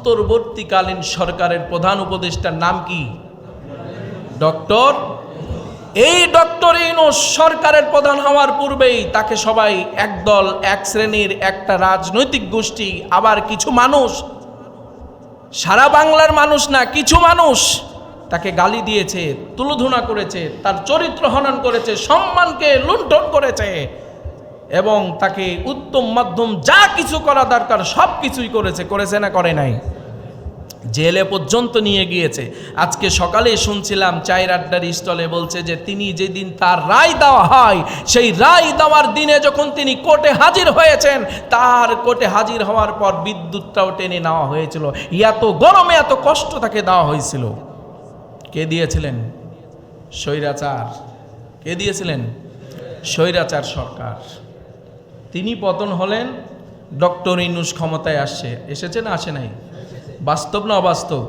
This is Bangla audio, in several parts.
অন্তর্বর্তীকালীন সরকারের প্রধান উপদেষ্টার নাম কি? ডক্টর? এই ডক্টর ইউনুস সরকারের প্রধান হওয়ার পূর্বেই তাকে সবাই একদল, এক শ্রেণির, একটা রাজনৈতিক গোষ্ঠী, আবার কিছু মানুষ, সারা বাংলার মানুষ না, কিছু মানুষ তাকে গালি দিয়েছে, তুলোধুনা করেছে, তার চরিত্র হনন করেছে, সম্মানকে লুণ্ঠন করেছে। এবং তাকে উত্তম মাধ্যম যা কিছু করা দরকার, সব কিছুই করেছে করেছে না করে নাই। জেলে পর্যন্ত নিয়ে গিয়েছে। আজকে সকালে শুনছিলাম চায়ের আড্ডার স্টলে বলছে যে, তিনি যেদিন তার রায় দেওয়া হয়, সেই রায় দেওয়ার দিনে যখন তিনি কোর্টে হাজির হয়েছেন, তার কোর্টে হাজির হওয়ার পর বিদ্যুৎটাও টেনে নেওয়া হয়েছিল। এত গরমে এত কষ্ট তাকে দেওয়া হয়েছিল। কে দিয়েছিলেন? স্বৈরাচার। কে দিয়েছিলেন? স্বৈরাচার সরকার। তিনি পতন হলেন ডক্টর ইনুস ক্ষমতায় আসছে। এসেছে না আসে নাই? বাস্তব না অবাস্তব?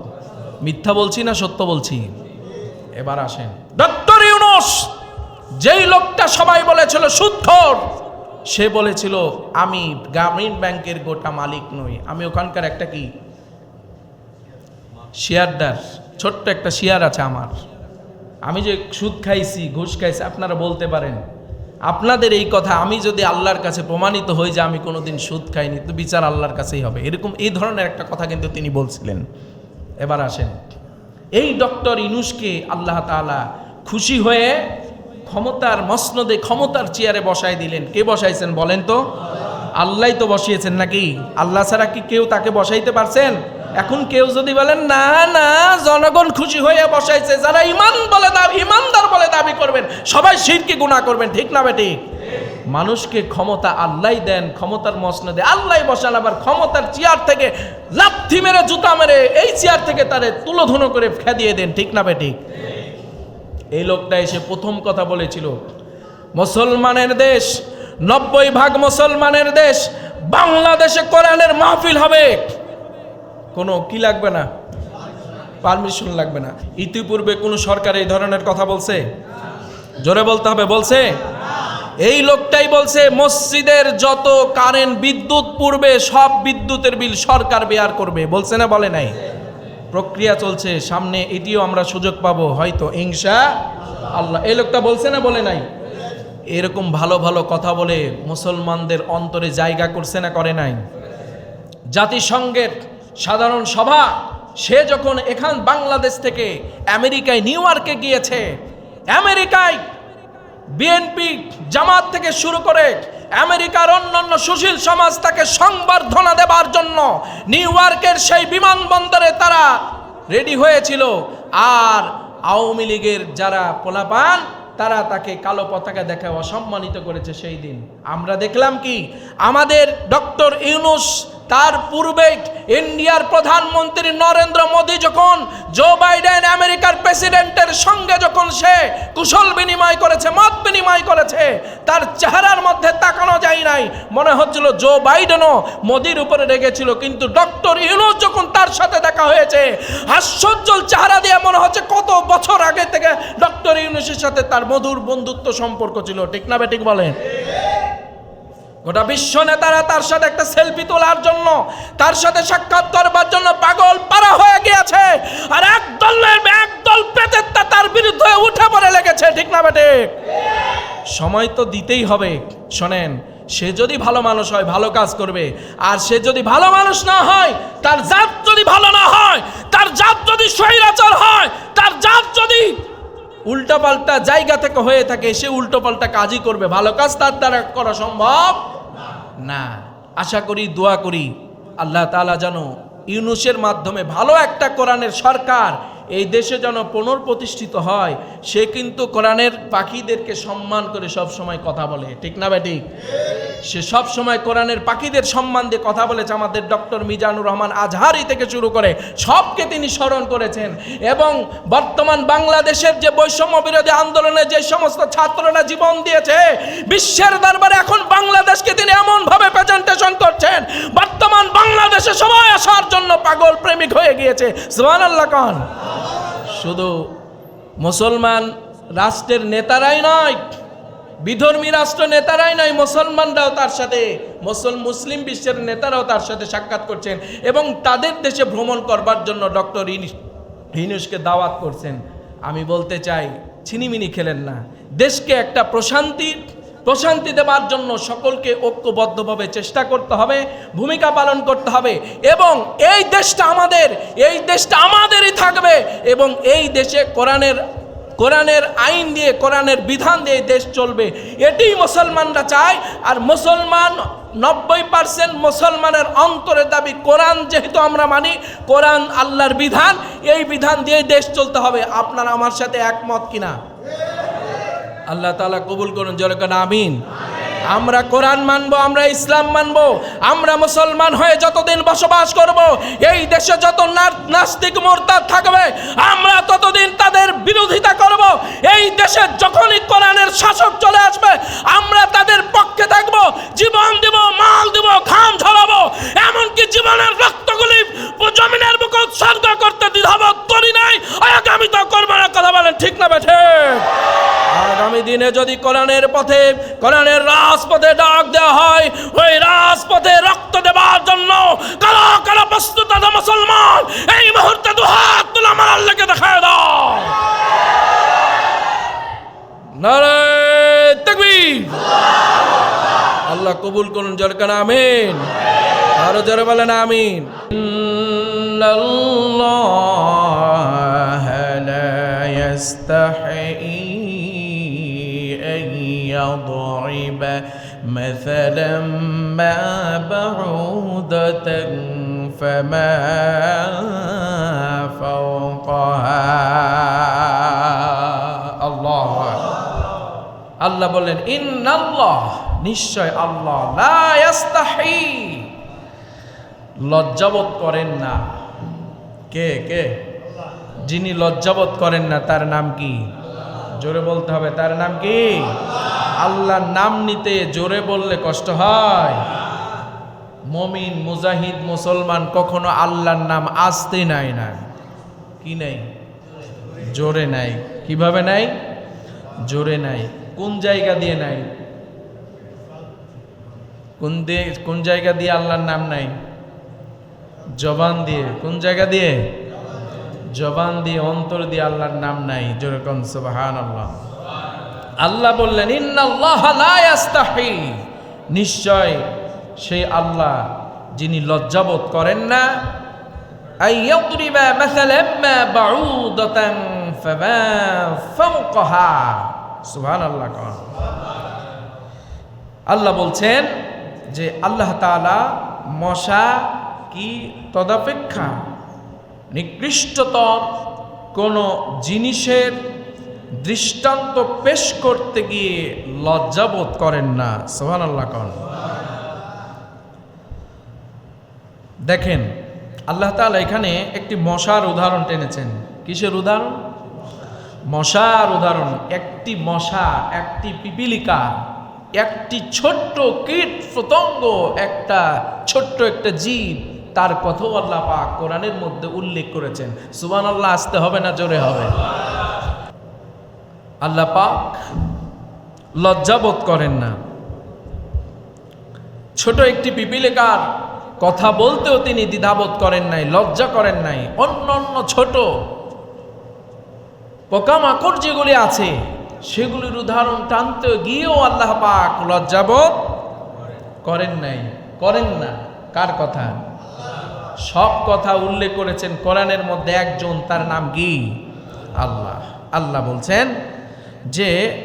মিথ্যা বলছি না সত্য বলছি? এবার আসেন। ডক্টর ইউনুস, যেই লোকটা সবাই বলেছিল সুদ্ধর সে বলেছিল, আমি গ্রামীণ ব্যাংকের গোটা মালিক নই। আমি ওখানকার একটা কি? শেয়ারদার। ছোট্ট একটা শেয়ার আছে আমার। আমি যে সুদ খাইছি, ঘুষ খাইছি, আপনারা বলতে পারেন। আপনাদের এই কথা আমি যদি আল্লাহর কাছে প্রমাণিত হই যে আমি কোনোদিন সুদ খাইনি, তো বিচার আল্লাহর কাছেই হবে। এরকম এই ধরনের একটা কথা কিন্তু তিনি বলছিলেন। এবার আসেন। এই ডক্টর ইনুসকে আল্লাহ তাআলা খুশি হয়ে ক্ষমতার মসনদে ক্ষমতার চেয়ারে বসায় দিলেন। কে বসাইছেন বলেন তো? আল্লাহ তো বসিয়েছেন নাকি? আল্লাহ ছাড়া কি কেউ তাকে বসাইতে পারছেন? এখন কেউ যদি বলেন, না না, জনগণ খুশি হয়ে বসাইছে, যারা ইমান বলে দাবি ইমানদার বলে দাবি করবেন, সবাই শিরকে গুণা করবেন, ঠিক না বেটি মানুষকে ক্ষমতা আল্লাহ দেন, ক্ষমতার মসনদে আল্লাহ বসান, আবার ক্ষমতার চেয়ার থেকে লাথি মেরে, জুতা মেরে, এই চেয়ার থেকে তারে তুলোধুনো করে খেদিয়ে দেন, ঠিক না বেটি এই লোকটা এসে প্রথম কথা বলেছিল, মুসলমানের দেশ, নব্বই ভাগ মুসলমানের দেশ, বাংলাদেশে কোরআনের মাহফিল হবে। কোনো কি লাগবে না? পারমিশন লাগবে না। ইতিপূর্বে কোনো সরকার এই ধরনের কথা বলছে? জোরে বলতে হবে, বলছে? এই লোকটাই বলছে, মসজিদের যত কারেন্ট বিদ্যুৎ পূর্বে সব বিদ্যুতের বিল সরকার বেয়ার করবে। বলছে না, বলে নাই। প্রক্রিয়া চলছে, সামনে এটিও আমরা সুযোগ পাবো। হয়তো ইংসা আল্লাহ। এই লোকটা বলছে না, বলে নাই? এরকম ভালো ভালো কথা বলে মুসলমানদের অন্তরে জায়গা করছে না, করে নাই। জাতিসংঘের সাধারণ সভা, সে যখন এখান বাংলাদেশ থেকে আমেরিকায়, নিউ ইয়র্কে গিয়েছে, আমেরিকায় বিএনপি জামাত থেকে শুরু করে আমেরিকার অন্যান্য সুশীল সমাজ তাকে সংবর্ধনা দেবার জন্য নিউ ইয়র্কের সেই বিমানবন্দরে তারা রেডি হয়েছিল। আর আওয়ামী লীগের যারা পোলাপান, তারা তাকে কালো পতাকা দেখায় অসম্মানিত করেছে সেই দিন। আমরা দেখলাম কি? আমাদের ডক্টর ইউনুস তার পূর্বে ইন্ডিয়ার প্রধানমন্ত্রী নরেন্দ্র মোদী যখন জো বাইডেন আমেরিকার প্রেসিডেন্টের সঙ্গে যখন সে কুশল বিনিময় করেছে, মত বিনিময় করেছে, তার চেহারার মধ্যে তাকানো যায় নাই। মনে হচ্ছিল জো বাইডেনও মোদির উপরে রেগেছিল, কিন্তু ডক্টর ইউনুস যখন তার সাথে দেখা হয়েছে, হাস্যজ্জ্বল চেহারা দিয়ে মনে হচ্ছে কত বছর আগে থেকে ডক্টর ইউনুসের সাথে তার মধুর বন্ধুত্ব সম্পর্ক ছিল। ঠিক না বেঠিক বলেন? গোটা বিশ্ব নেতারা তার সাথে একটা সেলফি তোলার জন্য, তার সাথে সাক্ষাৎ করবার জন্য পাগল পারা হয়ে গিয়েছে। আর এক দলের একদল প্রেতেত্তা তার বিরুদ্ধে উঠে পড়ে লেগেছে, ঠিক না বেটে সময় তো দিতেই হবে, শোনেন, সে যদি ভালো মানুষ হয়, ভালো কাজ করবে। আর সে যদি ভালো মানুষ না হয়, তার জাত যদি ভালো না হয়, তার জাত যদি স্বৈরাচার হয়, তার জাত যদি উল্টোপাল্টা জায়গা থেকে হয়ে থাকে, সে উল্টোপাল্টা কাজই করবে। ভালো কাজ তার দ্বারা করা সম্ভব না। আশা করি দোয়া করি আল্লাহ তালা যেন ইউনুসের মাধ্যমে ভালো একটা কোরআনের সরকার এই দেশে যেন পুনর্প্রতিষ্ঠিত হয়, সে কিন্তু কোরআনের পাখিদেরকে সম্মান করে সব সময় কথা বলে। ঠিক না বেটি সে সব সময় কোরআনের পাখিদের সম্মান দিয়ে কথা বলেছে আমাদের ডক্টর মিজানুর রহমান আজহারি থেকে শুরু করে সবকে তিনি স্মরণ করেছেন। এবং বর্তমান বাংলাদেশের যে বৈষম্য বিরোধী আন্দোলনে যে সমস্ত ছাত্ররা জীবন দিয়েছে, বিশ্বের দরবারে এখন বাংলাদেশকে তিনি এমনভাবে প্রেজেন্টেশন করছেন, বর্তমান বাংলাদেশে সবাই আসার জন্য পাগল প্রেমিক হয়ে গিয়েছে। সুবহান আল্লাহ খান শুধু মুসলমান রাষ্ট্রের নেতারাই নয়, বিধর্মী রাষ্ট্র নেতারাই নয়, মুসলমানরাও তার সাথে, মুসল মুসলিম বিশ্বের নেতারাও তার সাথে সাক্ষাৎ করছেন এবং তাদের দেশে ভ্রমণ করবার জন্য ডক্টর হিনুসকে দাওয়াত করছেন। আমি বলতে চাই, ছিনিমিনি খেলেন না। দেশকে একটা প্রশান্তি প্রশান্তি দেওয়ার জন্য সকলকে ঐক্যবদ্ধভাবে চেষ্টা করতে হবে, ভূমিকা পালন করতে হবে এবং এই দেশটা আমাদের, এই দেশটা আমাদেরই থাকবে এবং এই দেশে কোরআনের কোরআনের আইন দিয়ে, কোরআনের বিধান দিয়ে দেশ চলবে। এটি মুসলমানরা চায় আর মুসলমান নব্বই পার্সেন্ট মুসলমানের অন্তরের দাবি, কোরআন যেহেতু আমরা মানি, কোরআন আল্লাহর বিধান, এই বিধান দিয়ে দেশ চলতে হবে। আপনারা আমার সাথে একমত কিনা? আল্লাহ তালা কবুল করুন জনগণ আমিন। আমরা কোরআন মানবো, আমরা ইসলাম মানবো, আমরা মুসলমান হয়ে যতদিন বসবাস করব, এই দেশে যত নাস্তিক মোরতাদ থাকবে, আমরা ততদিন তাদের বিরোধিতা করব। এই দেশে যখনই কোরআনের শাসক চলে আসবে, আমরা তাদের পক্ষে থাকব, জীবন দিব, মাল দিব, ঘাম ঝরাবো। এমনকি জীবনের রক্তগুলি জমিনের বুকে উৎসর্গ করতে দ্বিধাবোধ করি নাই আগামী তো করব না, কথা বলেন ঠিক না বেঠে দিনে যদি কোরআনের পথে কোরআনের রাজপথে ডাক দেওয়া হয় ওই রাজপথে রক্ত দেওয়ার জন্য কালো কালো প্রস্তুত আছে মুসলমান এই মুহূর্তে দু হাত তুলে আমার আল্লাহকে দেখায় দাও নারে তাকবীর আল্লাহ কবুল করুন জরকান আমিন আরো জোরে বলেন আমিন ইন্নাল্লাহ লা يستحيي أن يضرب مثلا ما بعودة فما فوقها الله أكبر আল্লাহ বললেন ইন্নাল্লাহ নিশ্চয় আল্লাহ লা ইয়াস্তাহি লজ্জাবোধ করেন না কে কে যিনি লজ্জাবোধ করেন না তার নাম কি জোরে বলতে হবে, তার নাম কি? আল্লাহর নাম নিতে জোরে বললে কষ্ট হয়। মমিন, মুজাহিদ, মুসলমান কখনো আল্লাহর নাম আসতে নাই না। কি নাই? জোরে নাই কীভাবে নাই জোরে নাই কোন জায়গা দিয়ে নাই কোন দিয়ে কোন জায়গা দিয়ে আল্লাহর নাম নাই জবান দিয়ে। কোন জায়গা দিয়ে? জবান দিয়ে, অন্তর দিয়ে আল্লাহর নাম নাই। যেরকম সুবাহান আল্লাহ আল্লাহ বললেন, ইন্নাল্লাহ নিশ্চয় সেই আল্লাহ যিনি লজ্জাবোধ করেন না। আল্লাহ বলছেন যে আল্লাহ মশা কি তদাপেক্ষা নিকৃষ্টতর কোনো জিনিসের দৃষ্টান্ত পেশ করতে গিয়ে লজ্জাবোধ করেন না। সোহান আল্লাহ কন। দেখেন, আল্লাহ তাআলা এখানে একটি মশার উদাহরণ টেনেছেন। কিসের উদাহরণ? মশার উদাহরণ, একটি মশা, একটি পিপিলিকা, একটি ছোট্ট কীট পতঙ্গ একটা ছোট্ট একটা জীব তার কথাও আল্লাহ পাক কোরআনের মধ্যে উল্লেখ করেছেন। সুবান আল্লাহ আসতে হবে না, জোরে হবে। আল্লাহ পাক লজ্জাবোধ করেন না। ছোট একটি পিপিলেকার কথা বলতেও তিনি দ্বিধাবোধ করেন নাই, লজ্জা করেন নাই। অন্য অন্য ছোট পোকামাকড় যেগুলি আছে, সেগুলির উদাহরণ টানতে গিয়েও আল্লাহ পাক লজ্জাবোধ করেন নাই। করেন না। কার কথা? সব কথা উল্লেখ করেছেন কোরআনের মধ্যে একজন, তার নাম কি? আল্লাহ। আল্লাহ বলছেন যে,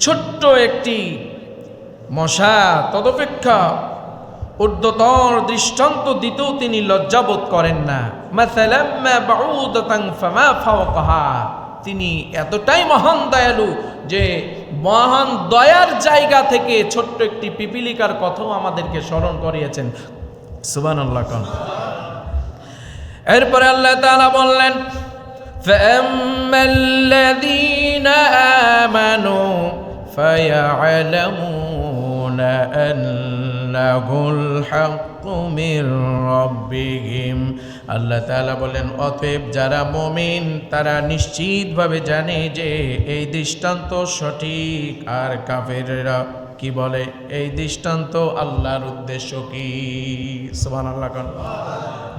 ছোট্ট একটি মশা তদপেক্ষা ঊর্ধ্বতর দৃষ্টান্ত দিতেও তিনি লজ্জাবোধ করেন না। তিনি এতটাই মহান দয়ালু যে, মহান দয়ার জায়গা থেকে ছোট্ট একটি পিপিলিকার কথাও আমাদেরকে স্মরণ করিয়েছেন। সুবহানাল্লাহ কন এরপরে আল্লাহ তাআলা বললেন فأما الذين آمنوا فيعلمون أنه الحق من ربهم আল্লাহ তাআলা বলেন অতএব যারা মমিন তারা নিশ্চিতভাবে জানে যে এই দৃষ্টান্ত সঠিক আর কাফেররা কি বলে? এই দৃষ্টান্ত আল্লাহর উদ্দেশ্য কি? সুবহানাল্লাহ কোন।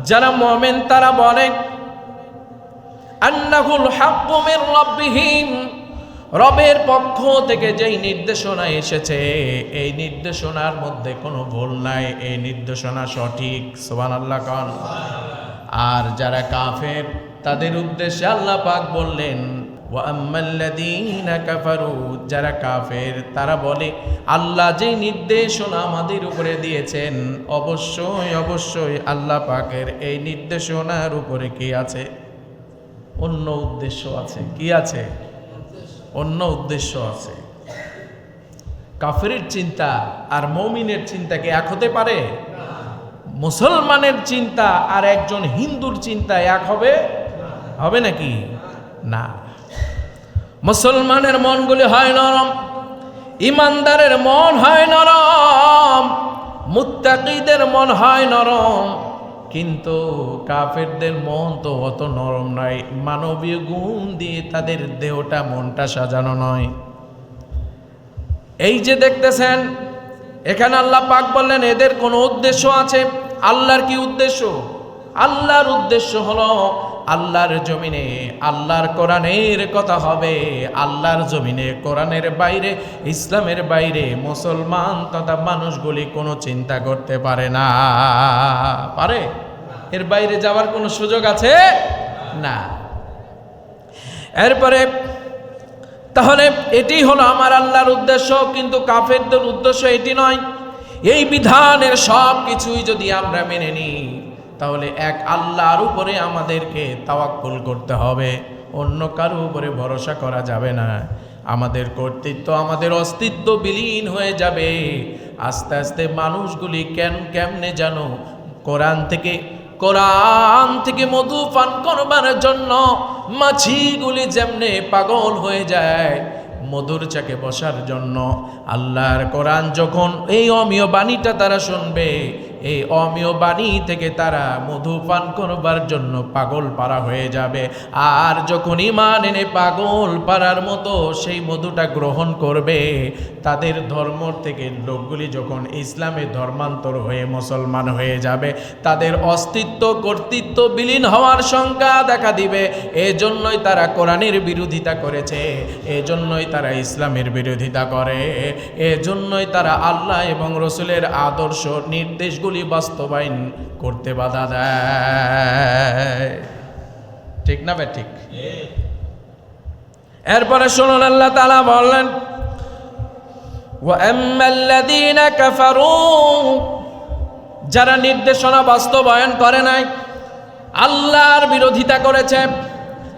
যারা মমিন, তারা বলে, আন্নাহুল হাক্কু মির রাব্বিহিম। রবের পক্ষ থেকে যেই নির্দেশনা এসেছে, এই নির্দেশনার মধ্যে কোনো ভুল নাই। এই নির্দেশনা সঠিক, সুবহানাল্লাহ কান। আর যারা কাফের, তাদের উদ্দেশ্যে আল্লাহ পাক বললেন যারা কাফের, তারা বলে, আল্লাহ যেই নির্দেশনা আমাদের উপরে দিয়েছেন, অবশ্যই অবশ্যই আল্লাহ পাকের এই নির্দেশনার উপরে কি আছে? অন্য উদ্দেশ্য আছে। কি আছে? অন্য উদ্দেশ্য আছে। কাফেরের চিন্তা আর মৌমিনের চিন্তা কি এক হতে পারে? মুসলমানের চিন্তা আর একজন হিন্দুর চিন্তা এক হবে? হবে নাকি? না। মুসলমানের মনগুলি হয় নরম, ইমানদারের মন হয় নরম, মুত্তাকিদের মন হয় নরম। কিন্তু কাফেরদের মন তো অত নরম নয়, মানবীয় গুণ দিয়ে তাদের দেহটা, মনটা সাজানো নয়। এই যে দেখতেছেন, এখানে আল্লাহ পাক বললেন, এদের কোনো উদ্দেশ্য আছে? আল্লাহর কি উদ্দেশ্য? আল্লাহর উদ্দেশ্য হলো আল্লাহর জমিনে, আল্লাহর কোরআনের কথা হবে। আল্লাহর জমিনে, কোরআনের বাইরে, ইসলামের বাইরে মুসলমান তথা মানুষগুলি কোনো চিন্তা করতে পারে না। পারে? এর বাইরে যাওয়ার কোনো সুযোগ আছে? না। এরপরে, তাহলে এটি হলো আমার আল্লাহর উদ্দেশ্য, কিন্তু কাফেরদের উদ্দেশ্য এটি নয়। এই বিধানের সব কিছুই যদি আমরা মেনে নিই তাহলে এক আল্লাহর উপরে আমাদেরকে তাওয়াক্কুল করতে হবে। অন্য কারও উপরে ভরসা করা যাবে না। আমাদের কর্তৃত্ব, আমাদের অস্তিত্ব বিলীন হয়ে যাবে। আস্তে আস্তে মানুষগুলি কেন, কেমনে যেন কোরআন থেকে কোরআন থেকে মধু পান করবার জন্য মাছিগুলি যেমনে পাগল হয়ে যায়, মধুর চাকে বসার জন্য আল্লাহর কোরআন যখন এই অমীয় বাণীটা তারা শুনবে এই অমীয় বাণী থেকে তারা মধু পান করবার জন্য পাগল পারা হয়ে যাবে। আর যখন ইমান এনে পাগল পারার মতো সেই মধুটা গ্রহণ করবে, তাদের ধর্ম থেকে লোকগুলি যখন ইসলামে ধর্মান্তর হয়ে মুসলমান হয়ে যাবে, তাদের অস্তিত্ব, কর্তৃত্ব বিলীন হওয়ার শঙ্কা দেখা দিবে। এজন্যই তারা কোরআনের বিরোধিতা করেছে, এজন্যই তারা ইসলামের বিরোধিতা করে, এজন্যই তারা আল্লাহ এবং রসুলের আদর্শ নির্দেশগুলি গুলি বাস্তবায়ন করতে বাধা দেয়। ঠিক না ভাই ঠিক? এরপরে শুনুন, আল্লাহ তালা বললেন যারা নির্দেশনা বাস্তবায়ন করে নাই, আল্লাহর বিরোধিতা করেছে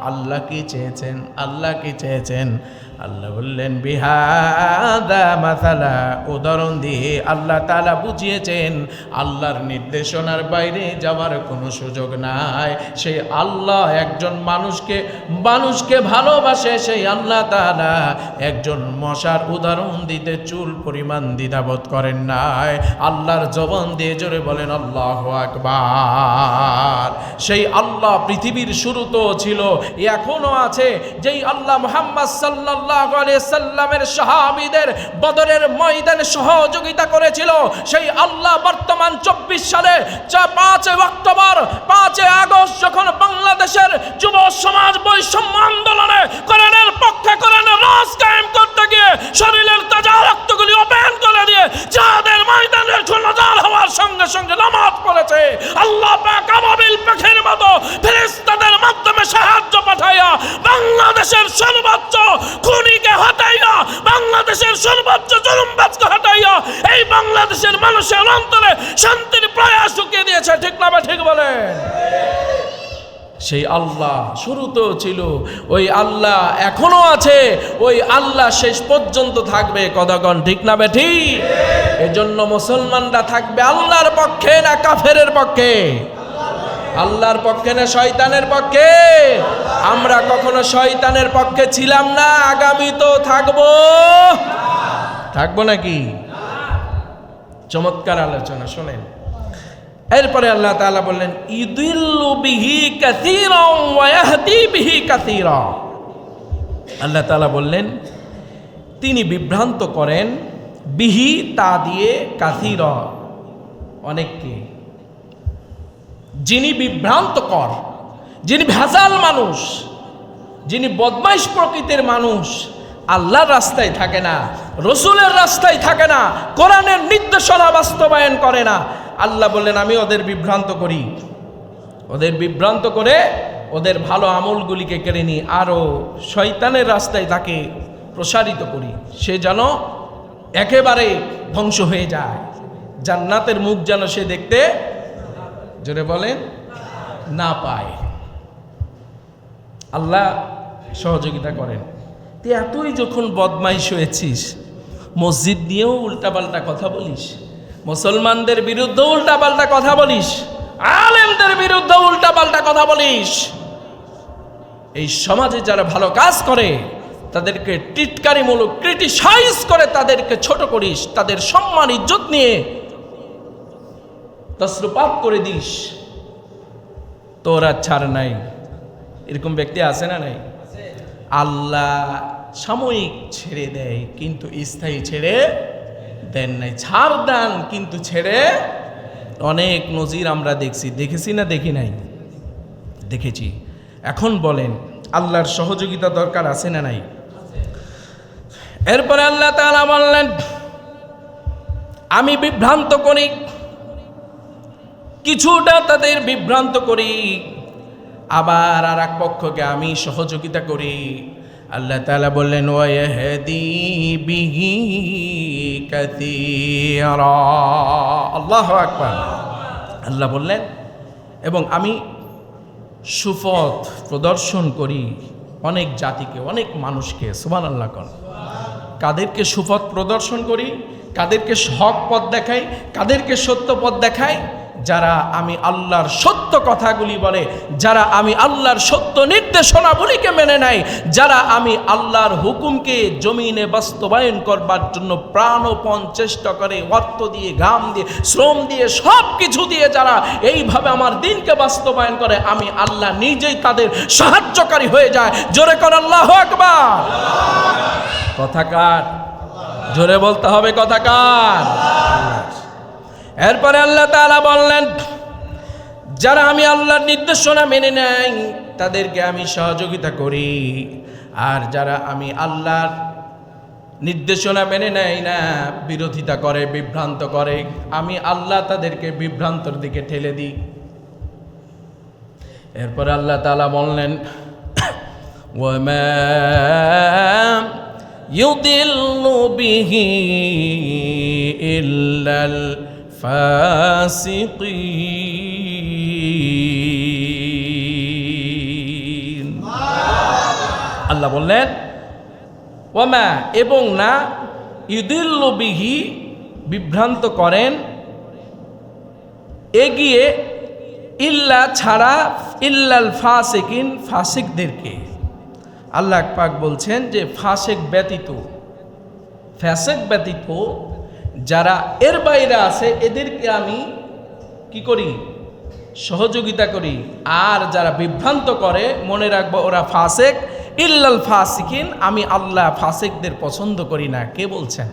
আল্লাহ কি চেয়েছেন? আল্লাহ কি চেয়েছেন? আল্লাহ বললেন বিহাদা মাসালা, উদাহরণ দিয়ে আল্লাহ তালা বুঝিয়েছেন, আল্লাহর নির্দেশনার বাইরে যাওয়ার কোনো সুযোগ নাই। সেই আল্লাহ একজন মানুষকে মানুষকে ভালোবাসে, সেই আল্লাহ তালা একজন মশার উদাহরণ দিতে চুল পরিমাণ দ্বিধাবোধ করেন নাই। আল্লাহর জবান দিয়ে জোরে বলেন, আল্লাহ আকবার। সেই আল্লাহ পৃথিবীর শুরু তো ছিল, এখনও আছে, যেই আল্লাহ মোহাম্মদ সাল্লাল্লাহু আলাইহি সাল্লামের সাহাবীদের বদরের ময়দানে সহযোগিতা করেছিল। সেই আল্লাহ বর্তমান চব্বিশ সালে চা- পাঁচই অক্টোবর, পাঁচই আগস্ট যখন বাংলাদেশের যুব সমাজ বৈষম্য আন্দোলনে কোরআনের পক্ষে কোরআনের রাজ কায়েম করতে গিয়ে শরীরের তাজা রক্তগুলি ওপেন করে দিয়ে যাদের ময়দানে ঝুলজাল হওয়ার সঙ্গে সঙ্গে নামাজ পড়েছে। আল্লাহ পাক পাখির মতো ফেরেশতাদের মাধ্যমে সাহায্য পাঠাইয়া বাংলাদেশের সর্বোচ্চ খুনিকে হটাইয়া বাংলাদেশের সর্বোচ্চ জুলুমবাজকে হটাইয়া এই বাংলাদেশের মানুষের অন্তরে শান্তির প্রয়াস ঢুকিয়ে দিয়েছে, ঠিক না বা ঠিক বলেন? সেই আল্লাহ শুরুতেও ছিল। ওই আল্লাহ এখনও আছে, ওই আল্লাহ শেষ পর্যন্ত থাকবে কতক্ষণ ঠিক না বেঠি এজন্য মুসলমানরা থাকবে আল্লাহর পক্ষে না কাফেরের পক্ষে? আল্লাহর পক্ষে না শয়তানের পক্ষে? আমরা কখনো শয়তানের পক্ষে ছিলাম না, আগামী তো থাকব। থাকব নাকি? চমৎকার আলোচনা, শোনেন। এরপরে আল্লাহ তাআলা বললেন, ইদিল্লু বিহি কাসীরা বিহি কাসীরা। আল্লাহ তাআলা বললেন, তিনি বিভ্রান্ত করেন বিহি তা দিয়ে কাসীরা অনেককে। যিনি বিভ্রান্ত কর যিনি ভেজাল মানুষ, যিনি বদমাইশ প্রকৃতির মানুষ, আল্লাহর রাস্তায় থাকে না, রসুলের রাস্তায় থাকে না, কোরআনের নির্দেশনা বাস্তবায়ন করে না। আল্লাহ বললেন, আমি ওদের বিভ্রান্ত করি। ওদের বিভ্রান্ত করে ওদের ভালো আমলগুলিকে কেড়ে নিই আরও শয়তানের রাস্তায় তাকে প্রসারিত করি। সে যেন একেবারে ধ্বংস হয়ে যায়। জান্নাতের মুখ যেন সে দেখতে জোরে বলেন, না পায়। আল্লাহ সহযোগিতা করেন। তুই এতই যখন বদমাইশ হয়েছিস, মসজিদ নিয়েও উল্টাপাল্টা কথা বলিস, মুসলমানদের বিরুদ্ধে উল্টাপাল্টা কথা বলিস, আলেমদের বিরুদ্ধে উল্টাপাল্টা কথা বলিস, এই সমাজে যারা ভালো কাজ করে, তাদেরকে টিটকারিমূলক, ক্রিটিসাইজ করে তাদেরকে ছোট করিস, তাদের সম্মান, ইজ্জত নিয়ে তসরুপাত করে দিস। তোর আর ছাড় নাই। এরকম ব্যক্তি আছে না নাই? আল্লাহ সাময়িক ছেড়ে দেয়, কিন্তু স্থায়ী ছেড়ে দেন নাই। ছাড় দান, কিন্তু ছেড়ে অনেক নজির আমরা দেখছি। দেখেছি না দেখি নাই? দেখেছি। এখন বলেন, আল্লাহর সহযোগিতা দরকার আছে না নাই? এরপরে আল্লাহ তাআলা বললেন, আমি বিভ্রান্ত করি। কিছুটা তাদের বিভ্রান্ত করি। আবার আর এক পক্ষকে আমি সহযোগিতা করি। আল্লাহ তালা বললেন আল্লাহু আল্লাহ বললেন, এবং আমি সুপথ প্রদর্শন করি অনেক জাতিকে, অনেক মানুষকে। সুবান আল্লাহ কর কাদেরকে সুপথ প্রদর্শন করি, কাদেরকে হক পথ দেখাই, কাদেরকে সত্য পথ দেখাই যারা আমি আল্লাহর সত্য কথাগুলি বলে, যারা আমি আল্লাহর সত্য নির্দেশনাবলীকে মেনে নেয়, যারা আমি আল্লাহর হুকুমকে জমিনে বাস্তবায়ন করবার জন্য প্রাণপণ চেষ্টা করে, অর্থ দিয়ে, ঘাম দিয়ে, শ্রম দিয়ে সব কিছু দিয়ে যারা এইভাবে আমার দিনকে বাস্তবায়ন করে, আমি আল্লাহ নিজেই তাদের সাহায্যকারী হয়ে যায়। জোরে কর আল্লাহ একবার কথাকার জোরে বলতে হবে কথাকার এরপরে আল্লাহ তালা বললেন, যারা আমি আল্লাহর নির্দেশনা মেনে নেয়, তাদেরকে আমি সহযোগিতা করি। আর যারা আমি আল্লাহর নির্দেশনা মেনে নেয় না, বিরোধিতা করে, বিভ্রান্ত করে, আমি আল্লাহ তাদেরকে বিভ্রান্তর দিকে ঠেলে দিই। এরপর আল্লাহ তালা বললেন ইউদিল্লু বিহি ইল্লাল ফাসিকিন। আল্লাহ বললেন ওমা এবং না ইদিল্লবিহি বিভ্রান্ত করেন, এগিয়ে ইল্লা ছাড়া ইল্লাল ফাসেকিন ফাসিকদেরকে। আল্লাহ পাক বলছেন যে, ফাসেক ব্যতীত, ফ্যাসেক ব্যতীত যারা এর বাইরে আছে এদেরকে আমি কি করি সহযোগিতা করি আর যারা বিভ্রান্ত করে মনে রাখবো ওরা ফাসেক ইল্লাল ফাসিকিন আমি আল্লাহ ফাসেকদের পছন্দ করি না কে বলছেন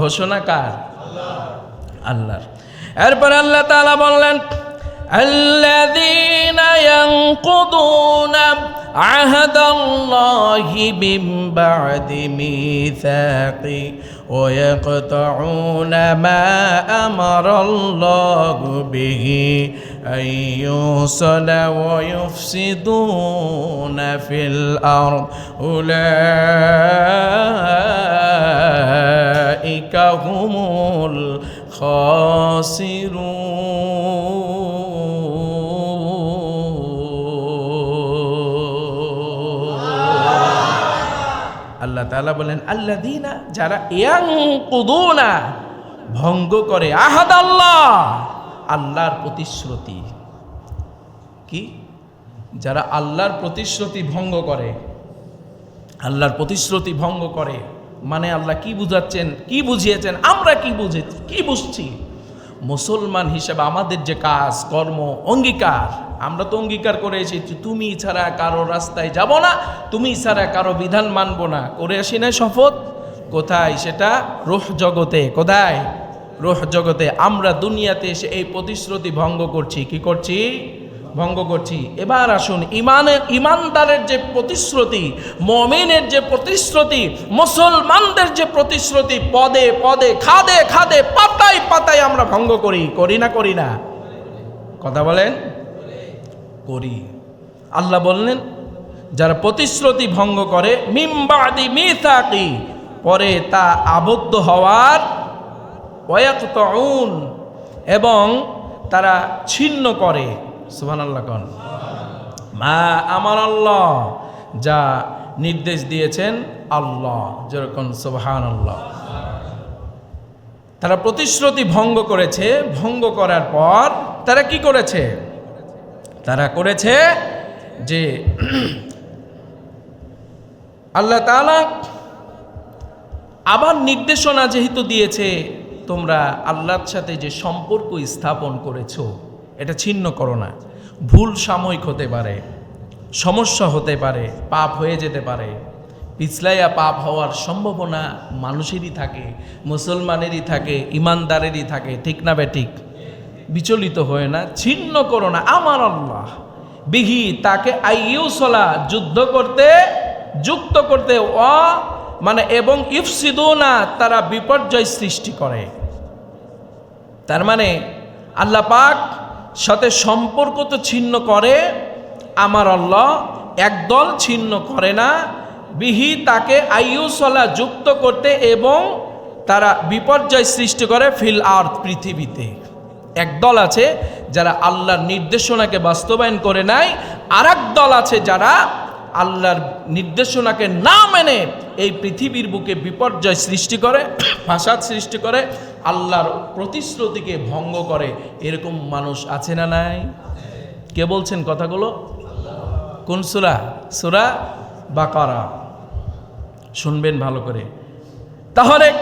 ঘোষণা কার আল্লাহর এরপর আল্লাহ তাআলা বললেন الذين ينقضون عهد الله من بعد ميثاقه ويقطعون ما أمر الله به أن يوصل ويفسدون في الأرض. أولئك هم الخاسرون. আল্লাহ তাআলা বলেন আল্লাহ দিনা যারা ইয়াং কুদুনা ভঙ্গ করে আহাদ আল্লাহ আল্লাহর প্রতিশ্রুতি। কি? যারা আল্লাহর প্রতিশ্রুতি ভঙ্গ করে, আল্লাহর প্রতিশ্রুতি ভঙ্গ করে মানে আল্লাহ কি বুঝাচ্ছেন, কি বুঝিয়েছেন, আমরা কি বুঝে কি বুঝছি? মুসলমান হিসেবে আমাদের যে কাজ, কর্ম, অঙ্গীকার আমরা তো অঙ্গীকার করে এসেছি, তুমি ছাড়া কারও রাস্তায় যাব না, তুমি ছাড়া কারও বিধান মানব না। করে আসি না শপথ? কোথায় সেটা? রোহ জগতে, কোথায়? রোহ জগতে। আমরা দুনিয়াতে এসে এই প্রতিশ্রুতি ভঙ্গ করছি। কি করছি? ভঙ্গ করছি। এবার আসুন ইমানের ইমানদারের যে প্রতিশ্রুতি, মমিনের যে প্রতিশ্রুতি, মুসলমানদের যে প্রতিশ্রুতি, পদে পদে, খাদে খাদে, পাতায় পাতায় আমরা ভঙ্গ করি করি না করি না। কথা বলেন? করি। আল্লাহ বললেন, যারা প্রতিশ্রুতি ভঙ্গ করে মিমবাদি মিথাকি পরে তা আবদ্ধ হওয়ার ওয়াকতউন এবং তারা ছিন্ন করে। সুবহান আল্লাহ কন। মা আমার আল্লাহ, যা নির্দেশ দিয়েছেন আল্লাহ যেরকম সুবহান আল্লাহ তারা প্রতিশ্রুতি ভঙ্গ করেছে, ভঙ্গ করার পর তারা কি করেছে? তারা করেছে যে আল্লাহ তাআলা আবার নির্দেশনা যেহেতু দিয়েছে, তোমরা আল্লাহর সাথে যে সম্পর্ক স্থাপন করেছ, এটা ছিন্ন করো না। ভুল সাময়িক হতে পারে, সমস্যা হতে পারে, পাপ হয়ে যেতে পারে। পিছলাইয়া পাপ হওয়ার সম্ভাবনা মানুষেরই থাকে, মুসলমানেরই থাকে, ইমানদারেরই থাকে, ঠিক না বেঠিক বিচলিত হয়ে না, ছিন্ন করো না। আমার আল্লাহ বিহি তাকে আইউসলা যুদ্ধ করতে, যুক্ত করতে, অ মানে এবং ইফসিদুনা তারা বিপর্যয় সৃষ্টি করে। তার মানে আল্লাহ পাক সাথে সম্পর্ক তো ছিন্ন করে, আমার আল্লাহ একদল ছিন্ন করে না। বিহি তাকে আইউসলা যুক্ত করতে এবং তারা বিপর্যয় সৃষ্টি করে ফিল আর্থ পৃথিবীতে। একদল আছে যারা আল্লাহর নির্দেশনাকে বাস্তবায়ন করে নাই আর দল আছে যারা আল্লাহর নির্দেশনাকে না মেনে এই পৃথিবীর বুকে বিপর্যয় সৃষ্টি করে, ফাসাদ সৃষ্টি করে, আল্লাহর প্রতিশ্রুতিকে ভঙ্গ করে। এরকম মানুষ আছে না নাই? কে বলছেন কথাগুলো? কোন সুরা? সুরা বাকারা। শুনবেন ভালো করে। তাহলে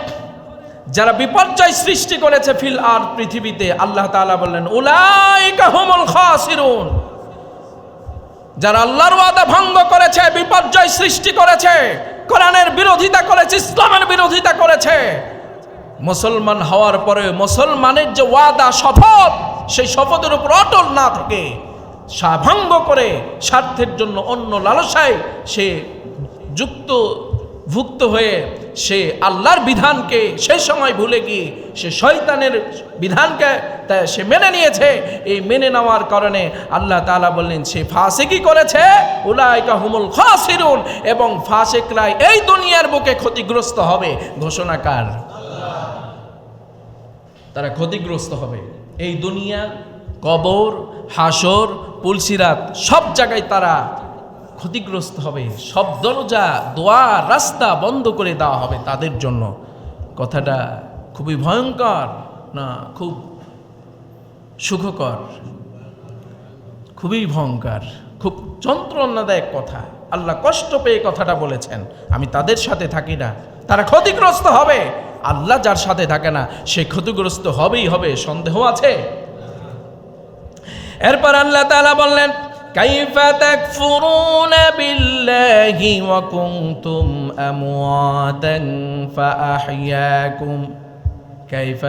যারা বিপর্যয় সৃষ্টি করেছে ফিল আর পৃথিবীতে, আল্লাহ তাআলা বললেন, উলাইকা হুমুল খাসিরুন। যারা আল্লাহর ওয়াদা ভঙ্গ করেছে, বিপর্যয় সৃষ্টি করেছে, কোরআনের বিরোধিতা করেছে, ইসলামের বিরোধিতা করেছে, মুসলমান হওয়ার পরে মুসলমানের যে ওয়াদা শপথ, সেই শপথের উপর অটল না থাকে ভঙ্গ করে স্বার্থের জন্য অন্য লালসায় সে যুক্ত ভুক্ত হয়ে সে আল্লাহর বিধানকে সে সময় ভুলে গিয়ে সে শয়তানের বিধানকে তা সে মেনে নিয়েছে, এই মেনে নেওয়ার কারণে আল্লাহ তাআলা বললেন, সে ফাসেকি করেছে, উলাইকা হুমুল খাসিরুন, এবং ফাসেকরাই এই দুনিয়ার বুকে ক্ষতিগ্রস্ত হবে। ঘোষণাকার তারা ক্ষতিগ্রস্ত হবে। এই দুনিয়া, কবর, হাসর, পুলসিরাত, সব জায়গায় তারা ক্ষতিগ্রস্ত হবে। সব দরজা দোয়া রাস্তা বন্ধ করে দেওয়া হবে তাদের জন্য। কথাটা খুবই ভয়ঙ্কর না খুব সুখকর? খুবই ভয়ঙ্কর। খুব যন্ত্রণাদায়ক কথা। আল্লাহ কষ্ট পেয়ে কথাটা বলেছেন। আমি তাদের সাথে থাকি না। তারা ক্ষতিগ্রস্ত হবে। আল্লাহ যার সাথে থাকে না, সে ক্ষতিগ্রস্ত হবেই হবে। সন্দেহ আছে? এরপর আল্লাহ তাআলা বললেন كيف تكفرون بالله وكنتم أمواتا فأحياكم كيف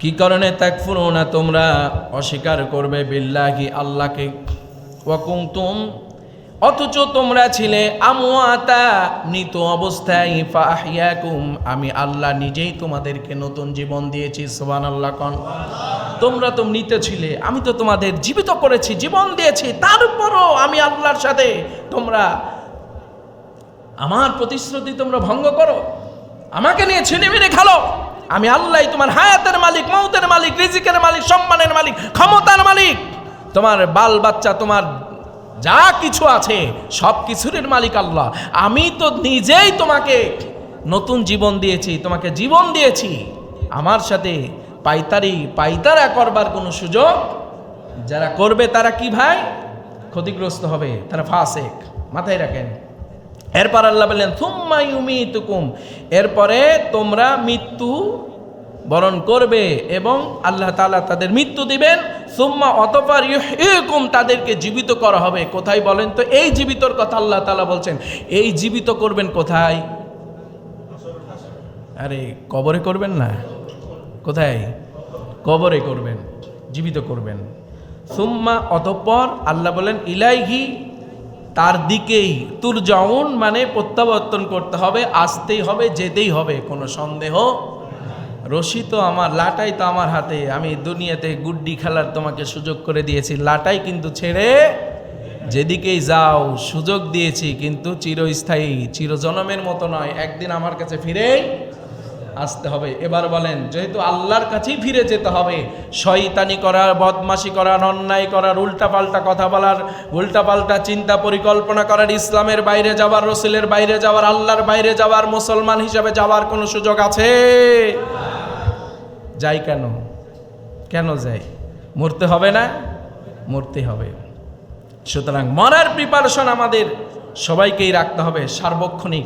কি কারণে তাকফুরুনা তোমরা অস্বীকার করবে বিল্লাহি আল্লাহকে ওয়াকুমতুম অথচ তোমরা ছিলে আমওয়াতা মৃত অবস্থায় ফাহিয়াকুম আমি আল্লাহ নিজেই তোমাদেরকে নতুন জীবন দিয়েছি সুবহানাল্লাহ কন তোমরা তো ছিলে, আমি তো তোমাদের জীবিত করেছি, জীবন দিয়েছি, তারপরও আমি আল্লাহর সাথে তোমরা আমার প্রতিশ্রুতি তোমরা ভঙ্গ করো, আমাকে নিয়ে ছিনে মিনে খেলো, আমি আল্লাহ তোমার হায়াতের মালিক, মৌতের মালিক, রিজিকের মালিক, সম্মানের মালিক, ক্ষমতার মালিক, তোমার বাল বাচ্চা, তোমার যা কিছু আছে, সব কিছুর মালিক আল্লাহ। আমি তো নিজেই তোমাকে নতুন জীবন দিয়েছি, তোমাকে জীবন দিয়েছি, আমার সাথে পাইতারি, পাইতারা করবার কোনো সুযোগ? যারা করবে তারা কি ভাই? ক্ষতিগ্রস্ত হবে, তারা ফাঁসেক। মাথায় রাখেন। এরপর আল্লাহ বললেন থুম্মা ইউমিতুকুম। এরপরে তোমরা মৃত্যু বরণ করবে এবং আল্লাহ তাআলা তাদের মৃত্যু দিবেন। সুম্মা অতপর ইউহইকুম তাদেরকে জীবিত করা হবে। কোথায় বলেন তো? এই জীবিতর কথা আল্লাহ তালা বলছেন। এই জীবিত করবেন কোথায়? আরে, কবরে করবেন না? কোথায়? কবরে করবেন, জীবিত করবেন। সুম্মা অতঃপর আল্লাহ বলেন, ইলাইহি, তার দিকেই তুর যাউন মানে প্রত্যাবর্তন করতে হবে, আসতেই হবে, যেতেই হবে, কোনো সন্দেহ রশি তো আমার, লাটাই তো আমার হাতে, আমি দুনিয়াতে গুড্ডি খেলার তোমাকে সুযোগ করে দিয়েছি, লাটাই কিন্তু ছেড়ে যেদিকেই যাও, সুযোগ দিয়েছি, কিন্তু চিরস্থায়ী, চিরজনমের মতো নয়, একদিন আমার কাছে ফিরেই আসতে হবে। এবার বলেন, যেহেতু আল্লাহর কাছেই ফিরে যেতে হবে, শয়তানি করার, বদমাশি করার, অন্যায় করার, উল্টাপাল্টা কথা বলার, উল্টাপাল্টা চিন্তা পরিকল্পনা করার, ইসলামের বাইরে যাওয়ার, রসুলের বাইরে যাওয়ার, আল্লাহর বাইরে যাওয়ার, মুসলমান হিসাবে যাওয়ার কোনো সুযোগ আছে? যাই কেন? কেন যাই? মরতে হবে না? মরতে হবে। সুতরাং মরার প্রিপারেশন আমাদের সবাইকেই রাখতে হবে, সার্বক্ষণিক।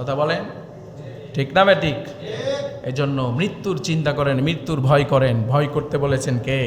কথা বলেন? ঠিক না ঠিক? এই জন্য মৃত্যুর চিন্তা করেন মৃত্যুর ভয় করেন। ভয় করতে বলেছেন কে?